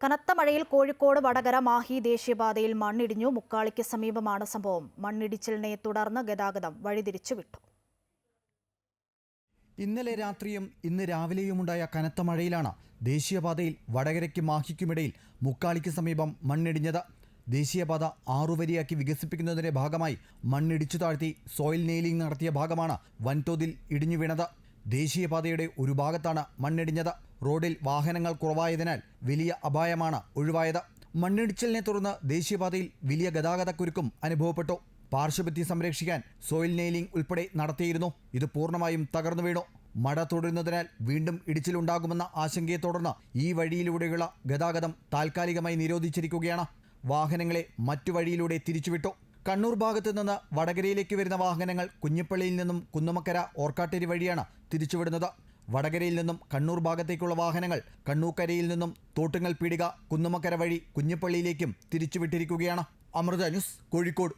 കനത്ത മഴയിൽ കോഴിക്കോട് വടകര മാഹി ദേശീയപാതയിൽ മണ്ണിടിഞ്ഞു മുക്കാളിക്ക് സമീപമാണ് സംഭവം. മണ്ണിടിച്ചിലിനെ തുടർന്ന് ഗതാഗതം വഴിതിരിച്ചു വിട്ടു. ഇന്നലെ രാത്രിയും ഇന്ന് രാവിലെയുമുണ്ടായ കനത്ത മഴയിലാണ് ദേശീയപാതയിൽ വടകരയ്ക്കും മാഹിക്കുമിടയിൽ മുക്കാളിക്ക് സമീപം മണ്ണിടിഞ്ഞത്. ദേശീയപാത ആറുവരിയാക്കി വികസിപ്പിക്കുന്നതിന്റെ ഭാഗമായി മണ്ണിടിച്ചു താഴ്ത്തി സോയിൽ നെയിലിംഗ് നടത്തിയ ഭാഗമാണ് വൻതോതിൽ ഇടിഞ്ഞു വീണത്. ദേശീയപാതയുടെ ഒരു ഭാഗത്താണ് മണ്ണിടിഞ്ഞത്. റോഡിൽ വാഹനങ്ങൾ കുറവായതിനാൽ വലിയ അപായമാണ് ഒഴിവായത്. മണ്ണിടിച്ചിലിനെ തുടർന്ന് ദേശീയപാതയിൽ വലിയ ഗതാഗതക്കുരുക്കും അനുഭവപ്പെട്ടു. പാർശ്വഭിത്തി സംരക്ഷിക്കാൻ സോയിൽ നെയിലിംഗ് ഉൾപ്പെടെ നടത്തിയിരുന്നു. ഇത് പൂർണമായും തകർന്നു വീണു. മഴ തുടരുന്നതിനാൽ വീണ്ടും ഇടിച്ചിലുണ്ടാകുമെന്ന ആശങ്കയെ തുടർന്ന് ഈ വഴിയിലൂടെയുള്ള ഗതാഗതം താൽക്കാലികമായി നിരോധിച്ചിരിക്കുകയാണ്. വാഹനങ്ങളെ മറ്റു വഴിയിലൂടെ തിരിച്ചുവിട്ടു. കണ്ണൂർ ഭാഗത്തു നിന്ന് വടകരയിലേക്ക് വരുന്ന വാഹനങ്ങൾ കുഞ്ഞിപ്പള്ളിയിൽ നിന്നും കുന്നമക്കര ഓർക്കാട്ടേരി വഴിയാണ് തിരിച്ചുവിടുന്നത്. വടകരയിൽ നിന്നും കണ്ണൂർ ഭാഗത്തേക്കുള്ള വാഹനങ്ങൾ കണ്ണൂക്കരയിൽ നിന്നും തോട്ടുങ്ങൽ പീടിക കുന്നുമക്കര വഴി കുഞ്ഞിപ്പള്ളിയിലേക്കും തിരിച്ചുവിട്ടിരിക്കുകയാണ്. അമൃത ന്യൂസ് കോഴിക്കോട്.